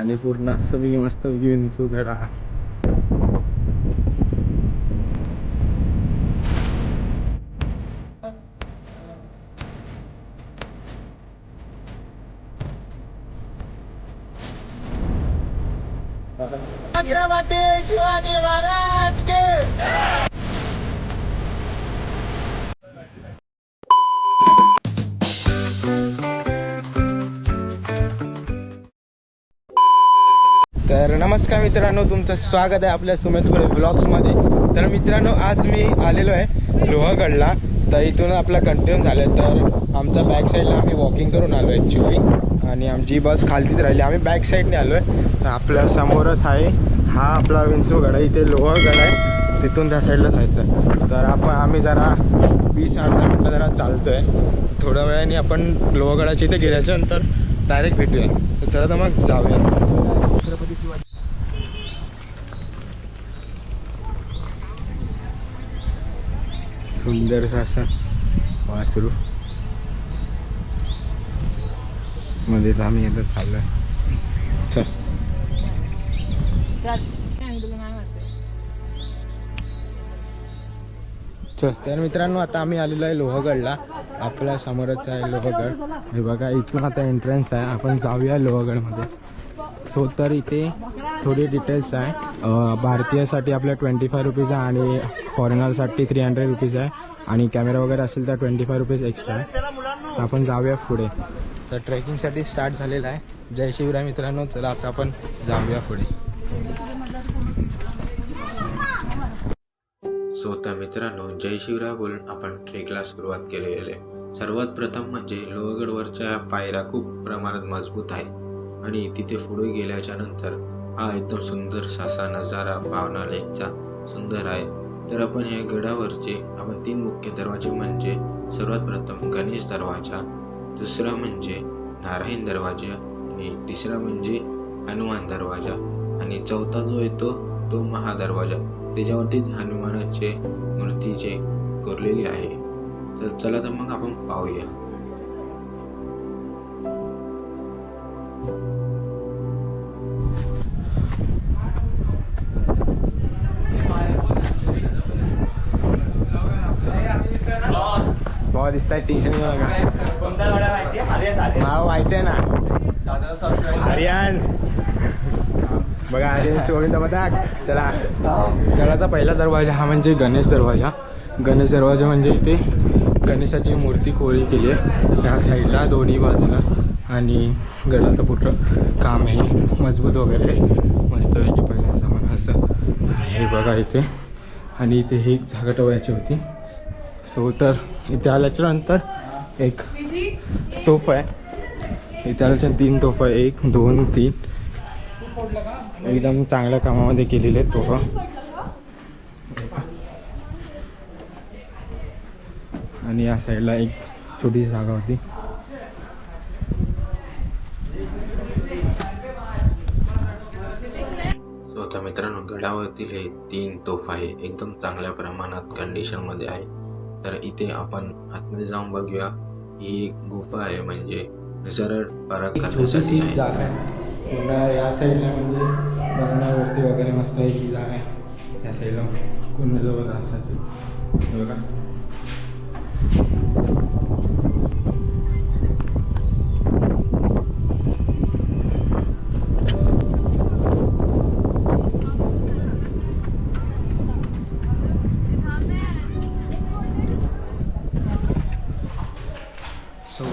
आणि पूर्ण असं मस्त मस्त विंचू गडा तर नमस्कार मित्रांनो तुमचं स्वागत आहे आपल्या सुमित खोळे ब्लॉग्समध्ये. तर मित्रांनो आज मी आलेलो आहे लोहगडला. तर इथून आपला कंटिन्यू झालं तर आमच्या बॅक साईडला आम्ही वॉकिंग करून आलो ॲक्च्युली आणि आमची बस खालतीच राहिली. आम्ही बॅक साईडने आलो आहे तर आपल्या समोरच आहे हा आपला विंचूगड आहे. इथे लोहगड आहे. तिथून त्या साईडला जायचं तर आपण आम्ही जरा वीस अर्धा मिनटं जरा चालतो आहे थोड्या वेळाने आपण लोहगडाच्या इथे गेल्याच्यानंतर डायरेक्ट भेटूया. तर चला तर मग जाऊया छत्रपती शिवाजी सुंदर असं वासरू. मध्ये तर आम्ही आता चाललोय. चल. चल. तर मित्रांनो आता आम्ही आलेलो आहे लोहगडला. आपल्या समोरच आहे लोहगड. हे बघा इथून आता एंट्रन्स आहे. आपण जाऊया लोहगडमध्ये. सो तर इथे थोडी डिटेल्स आहे. भारतीयासाठी आपल्या ट्वेंटी फाय रुपीज आहे आणि फॉरेनरसाठी थ्री हंड्रेड रुपीज आहे. आणि कॅमेरा वगैरे असेल तर ट्वेंटी फाय रुपीज एक्स्ट्रा आहे आपण जाऊया पुढे. तर ट्रेकिंगसाठी स्टार्ट झालेला आहे. जय शिवराय मित्रांनो चला आता आपण जाऊया पुढे. सो तर मित्रांनो जय शिवराय बोलून आपण ट्रेकला सुरुवात केलेली आहे. सर्वात प्रथम म्हणजे लोहगडवरच्या पायऱ्या खूप प्रमाणात मजबूत आहे. आणि तिथे पुढे गेल्याच्यानंतर हा एकदम सुंदर असा नजारा पावना लेकचा सुंदर आहे. तर आपण या गडावरचे आपण तीन मुख्य दरवाजे म्हणजे सर्वात प्रथम गणेश दरवाजा दुसरा म्हणजे नारायण दरवाजा आणि तिसरा म्हणजे हनुमान दरवाजा. आणि चौथा जो येतो तो महादरवाजा. त्याच्यावरतीच हनुमानाचे मूर्तीचे कोरलेली आहे. तर चला तर मग आपण पाहूया. भावा टेन्शन घेऊ नका. नाव माहिती आहे ना. आर्यन्स. बघा आर्यन्स सोडून पथक चला. गडाचा पहिला दरवाजा हा म्हणजे गणेश दरवाजा. गणेश दरवाजा म्हणजे इथे गणेशाची मूर्ती कोरी केली आहे. ह्या साईडला दोन्ही बाजूला. आणि गडाचं पुढं काम हे मजबूत वगैरे मस्तपैकी पहिल्याचा जमाना असं हे बघा इथे. आणि इथे ही एक जागा होती. सो तर इथे आल्याच्यानंतर एक तोफ आहे. इथे आल्याच्या तीन तोफ आहे. एक दोन तीन. एकदम चांगल्या कामामध्ये केलेले तोफा. आणि या साईडला एक छोटी जागा होती. आता मित्रांनो गडावरील हे तीन तोफ आहे. एकदम चांगल्या प्रमाणात कंडिशनमध्ये आहे. तर इथे आपण आतमध्ये जाऊन बघूया. ही एक गुफा आहे म्हणजे सरळ परत करण्यासाठी आहे. जागा आहे. पूर्ण या साईडला म्हणजे बसण्यावरती वगैरे मस्त एक ही जागा आहे. या साईडला जवळ असायची. बघा सो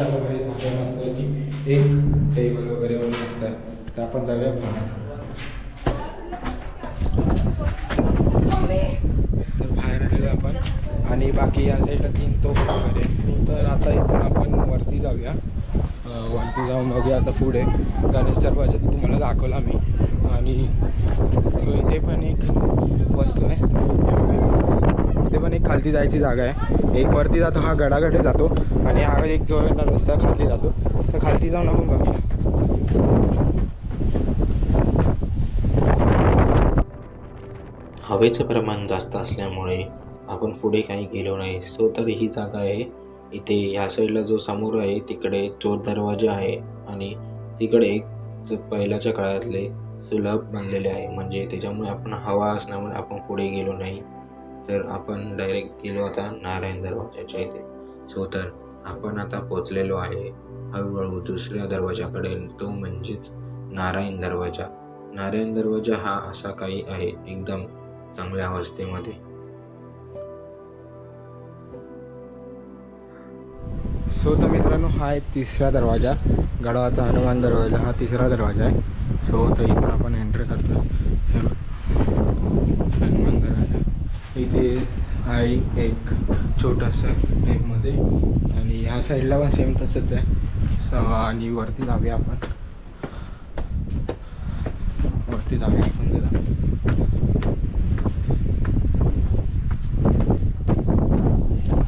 या वगैरे जागा मस्त आहे की एक टेबल वगैरे वगैरे असतात तर आपण जाऊया बाहेर. तर बाहेर आलेलो आपण. आणि बाकी या साईडला तीन तोफ वगैरे. तर आता इथून आपण वरती जाऊया. वरती जाऊन बघूया आता पुढे. गणेश दरवाजा तर तुम्हाला दाखवला मी. आणि सो इथे पण एक वस्तू आहे. इथे पण एक खालती जायची जागा आहे. एक वरती जातो हा गडागडे जातो आणि हा एक जो रस्ता खालती जातो. तर खालती जाऊन आपण बघूया. हवेचं प्रमाण जास्त असल्यामुळे आपण पुढे काही गेलो नाही. सो तर ही जागा आहे. इथे ह्या साईडला जो समोर आहे तिकडे चोर दरवाजा आहे आणि तिकडे एक पहिल्याच्या काळातले सुलभ बनलेले आहे. म्हणजे त्याच्यामुळे आपण हवा असल्यामुळे आपण पुढे गेलो नाही. तर आपण डायरेक्ट गेलो आता नारायण दरवाजाच्या इथे. सो तर आपण आता पोचलेलो आहे हळूहळू दुसऱ्या दरवाजाकडे. तो म्हणजेच नारायण दरवाजा. नारायण दरवाजा हा असा काही आहे एकदम चांगल्या अवस्थेमध्ये. सो तर मित्रांनो हा आहे तिसरा दरवाजा. गडावाचा हनुमान दरवाजा हा तिसरा दरवाजा आहे. सो तर इथून आपण एंटर करतो. हनुमान दरवाजा. इथे आहे एक छोटंसं टाईपमध्ये आणि ह्या साईडला पण सेम तसंच आहे. स आणि वरती जाऊया आपण. वरती जाऊया आपण जरा.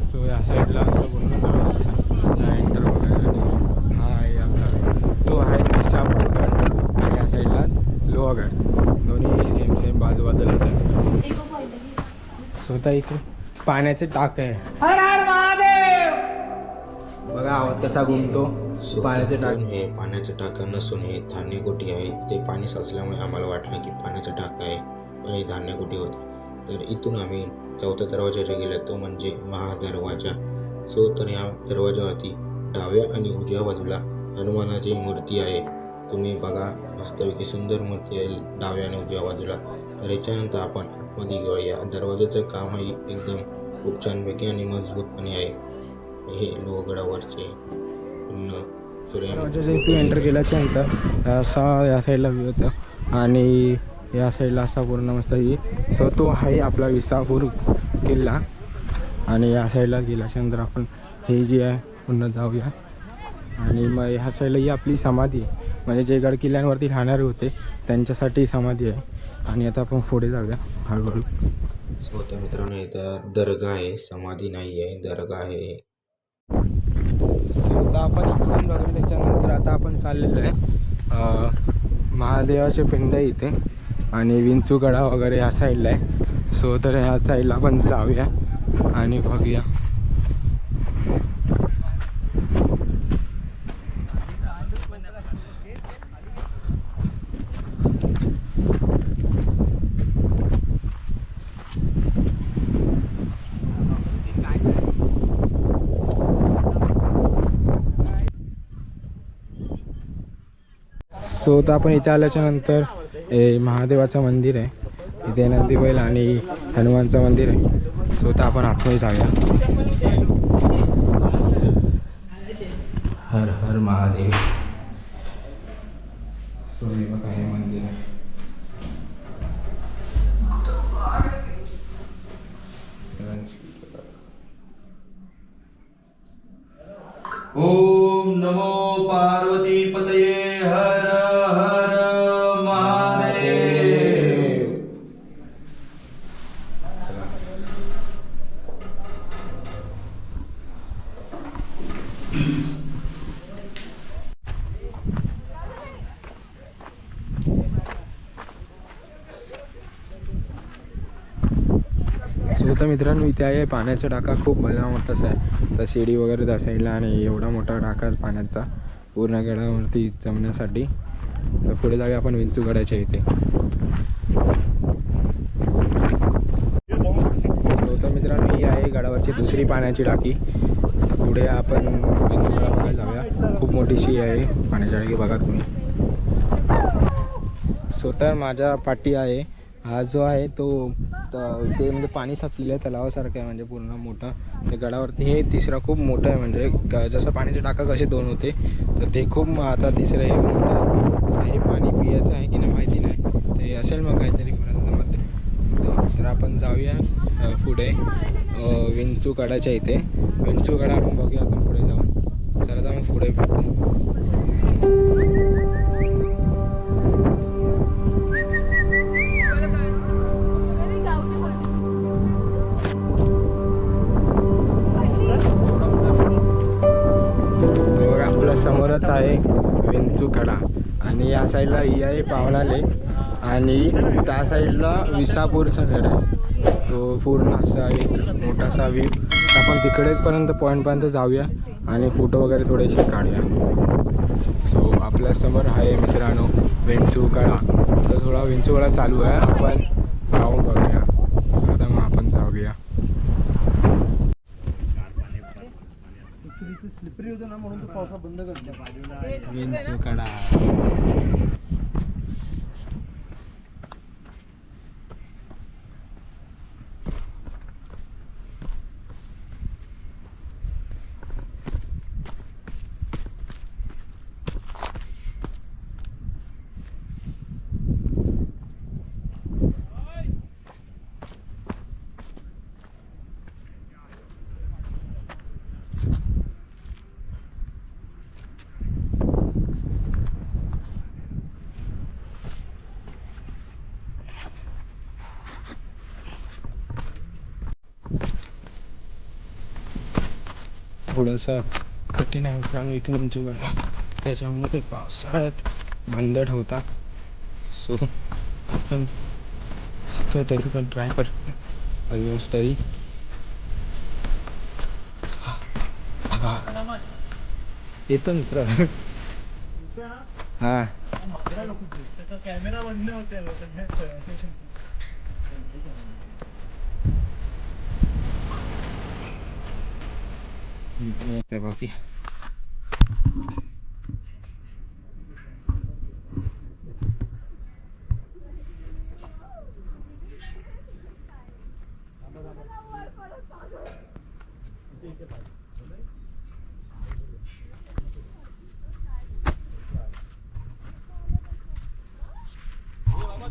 सो या साईडला असं बोलणं दरवाजा एंटर वगैरे आणि हा आहे आता तो आहे विशापूरगड आणि या साईडला लोहगड दोन्ही सेम सेम बाजूबाजूलाच आहे स्वतः इथे. पाण्याचे टाक. आहे बघा आवाज कसा घुमतो. सो पाण्याचे टाक. हे पाण्याचं टाका नसून हे धान्य कोठी आहे. ते पाणी साचल्यामुळे आम्हाला वाटलं की पाण्याचं टाक आहे पण हे धान्य कोठी होते. तर इथून आम्ही चौथ्या दरवाजाच्या गेल्या तो म्हणजे महादरवाजा. सो तर ह्या दरवाजावरती डाव्या आणि उजव्या बाजूला हनुमानाची मूर्ती आहे. तुम्ही बघा मस्तपैकी सुंदर मूर्ती आहे डाव्या आणि उजव्या बाजूला. तर याच्यानंतर आपण आतमध्ये घेऊया दरवाजाचं कामही एकदम खूप छानपैकी आणि मजबूतपणे आहे. हे लोहगडावरचे पूर्ण दरवाजाच्या एंटर केल्याच्यानंतर असा या साईडला व्ह्यू होतं आणि या साईडला असा पूर्ण मस्त ही सो तो आहे आपला विसापूर किल्ला. आणि या साईडला गेल्याच्यानंतर आपण हे जे आहे पुन्हा जाऊया. आणि मग ह्या साईडला ही आपली समाधी आहे. म्हणजे जे गड किल्ल्यांवरती राहणारे होते त्यांच्यासाठी समाधी आहे. आणि आता आपण पुढे जाऊया. हळूहळू सो तर मित्रांनो इथं दर्गा आहे. समाधी नाही आहे दर्गा आहे. सो आता आपण इकडून बघून त्याच्यानंतर आता आपण चाललेलो आहे. अं, महादेवाचे पिंड आहे इथे. आणि विंचूगडा वगैरे ह्या साईडला आहे. सो तर ह्या साईडला आपण जाऊया आणि बघूया. सो तर आपण इथे आल्याच्यानंतर हे महादेवाचं मंदिर आहे. इथे नंदी बैल आणि हनुमानचं मंदिर आहे. सो तर आपण आतमध्ये जाऊया. हर हर महादेव. सो हे बघा होता मित्रांनो इथे आहे. पाण्याचा टाका खूप भला मोठाच आहे. तर शिडी वगैरे त्या साईडला आणि एवढा मोठा टाका पाण्याचा. पूर्ण गडावरती जमण्यासाठी. तर पुढे जाऊया आपण विंचूगडाच्या इथे. हो तर मित्रांनो ही आहे गडावरची दुसरी पाण्याची टाकी पुढे आपण विंचूगडा जाऊया. खूप मोठीशी आहे. पाण्याची टाकी बघा तुम्ही. सो तर माझ्या पाठी आहे. हा जो आहे तो ते म्हणजे पाणी साचलेलं आहे तलावासारखं आहे म्हणजे पूर्ण मोठं. ते गडावरती हे तिसरा खूप मोठं आहे म्हणजे जसं पाण्याचे टाका कसे दोन होते तर ते खूप आता तिसरं हे मोठं आहे. हे पाणी पियाचं आहे की नाही माहिती नाही. ते असेल मग काहीतरी मध्ये तर- तर आपण जाऊया पुढे. विंचूगडाच्या विंचू इथे. विंचूगडा आपण बघूया आपण पुढे जाऊन. चला तर मग पुढे भेटू. साईडला ही आहे पावनाले आणि त्या साईडला विसापूरचा गड आहे. तो पूर्ण असा एक मोठासा व्ह्यू. आपण तिकडेपर्यंत पॉईंटपर्यंत जाऊया आणि फोटो वगैरे थोडेसे काढूया. सो आपल्यासमोर आहे मित्रांनो विंचूकडा तर थोडा विंचूकडा चालू आहे. आपण जाऊन बघूया. आता मग आपण जाऊया. विंचूकडा थोडंसं कठीण आहे. कारण इथे विंचूकडा त्याच्यामुळे पावसाळ्यात बंद ठेवता. सो आपण जातोय तरी पण ट्राय करतो ऑलमोस्ट तरी येतो मित्र. हा. ते बघूया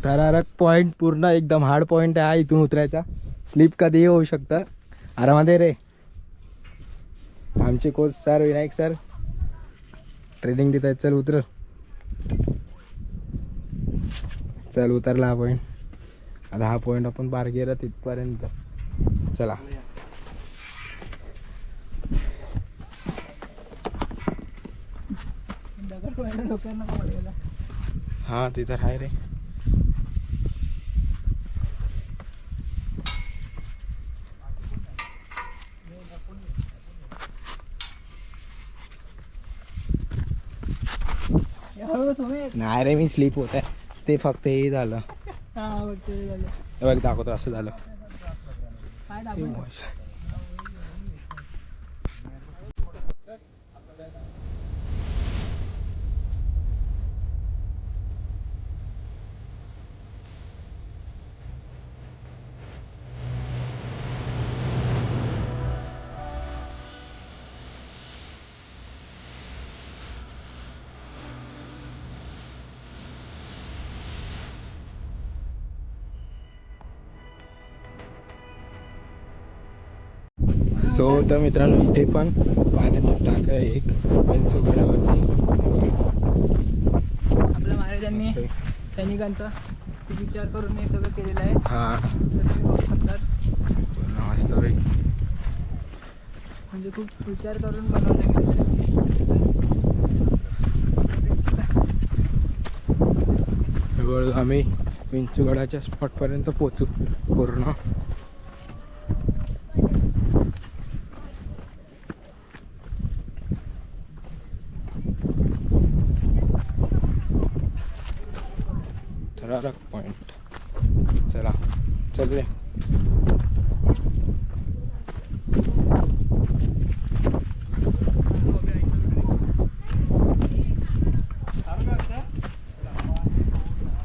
थरारक पॉइंट पूर्ण एकदम हार्ड पॉइंट आहे इथून उतरायचा. स्लिप कधीही होऊ शकतं. आरामात रे. आमचे coach sir Vinayak sir training देत आहेत. चल उतर. चल उतरला हा पॉईंट आता हा पॉईंट आपण पार केला तिथपर्यंत. चला. हा तिथं आहे रे. नाही रे मी स्लीप होत आहे ते फक्त हे झालं. बघ दाखवतो असं झालं. सो तर मित्रांनो इथे पण पाण्याचं टाक आहे एक. आपल्या महाराजांनी सैनिकांचा विचार करून हे सगळं केलेलं आहे. हा. वास्तविक म्हणजे खूप विचार करून बनवलं गेलेलं आहे. आम्ही विंचूगडाच्या स्पॉटपर्यंत पोचू पूर्ण. थरारक पॉइंट चला चल रे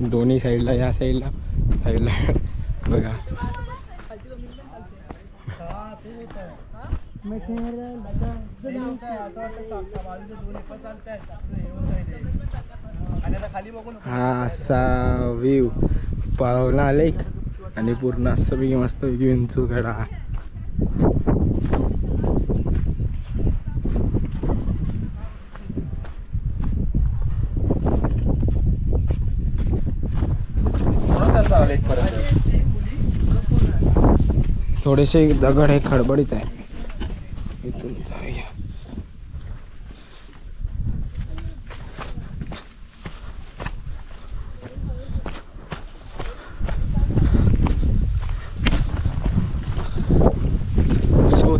दोन्ही साईडला या साईडला साईडला बघा. हा असा व्ह्यू पावना लेक आणि पूर्ण असं पैकी मस्त पैकी विंचूकडा थोडेसे दगड हे खडबडीत आहे.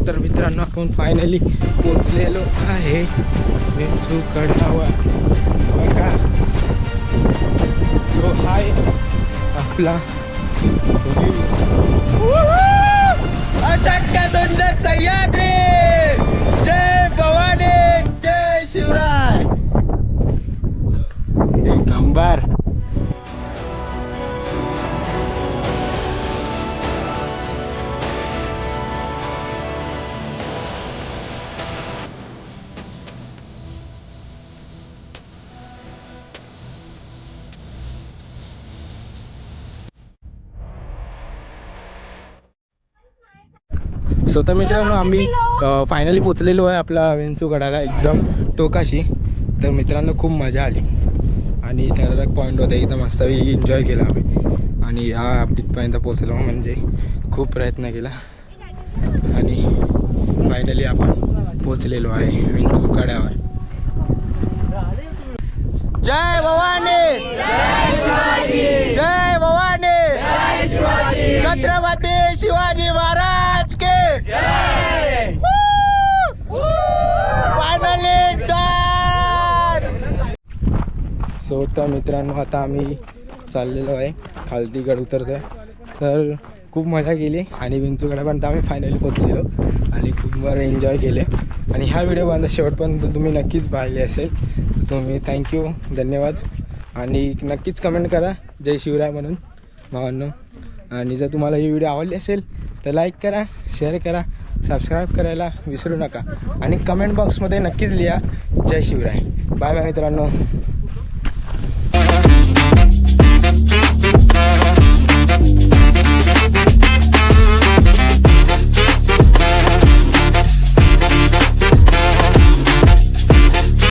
तर मित्रांनो आपण फायनली पोचलेलो आहे. वेंचू कडावर बघा. सो हाय आपला अचक्का सुंदर सह्याद्री! स्वतः मित्रांनो आम्ही फायनली पोचलेलो आहे आपला वेंचूगडाला एकदम टोकाशी. तर मित्रांनो खूप मजा आली. आणि ठरारक पॉईंट होता एकदम मस्त एन्जॉय केला आम्ही. आणि हा तिथपर्यंत पोचलो म्हणजे खूप प्रयत्न केला. आणि फायनली आपण पोचलेलो आहे विंचू गडावर जय भवानी! जय छत्रपती शिवाजी महाराज के फायनली सो तर मित्रांनो आता आम्ही चाललेलो आहे खालती गड उतरतोय. तर खूप मजा केली आणि विंचूगडापर्यंत आम्ही फायनली पोचलेलो आणि खूप बरं एन्जॉय केले. आणि ह्या व्हिडिओपर्यंत शेवटपर्यंत तुम्ही नक्कीच पाहिले असेल. तर तुम्ही थँक्यू धन्यवाद. आणि नक्कीच कमेंट करा जय शिवराय म्हणून. भावांनो आणि जर तुम्हाला ही व्हिडिओ आवडली असेल तर लाईक करा शेअर करा सबस्क्राईब करायला विसरू नका. आणि कमेंट बॉक्समध्ये नक्कीच लिहा जय शिवराय. बाय बाय मित्रांनो.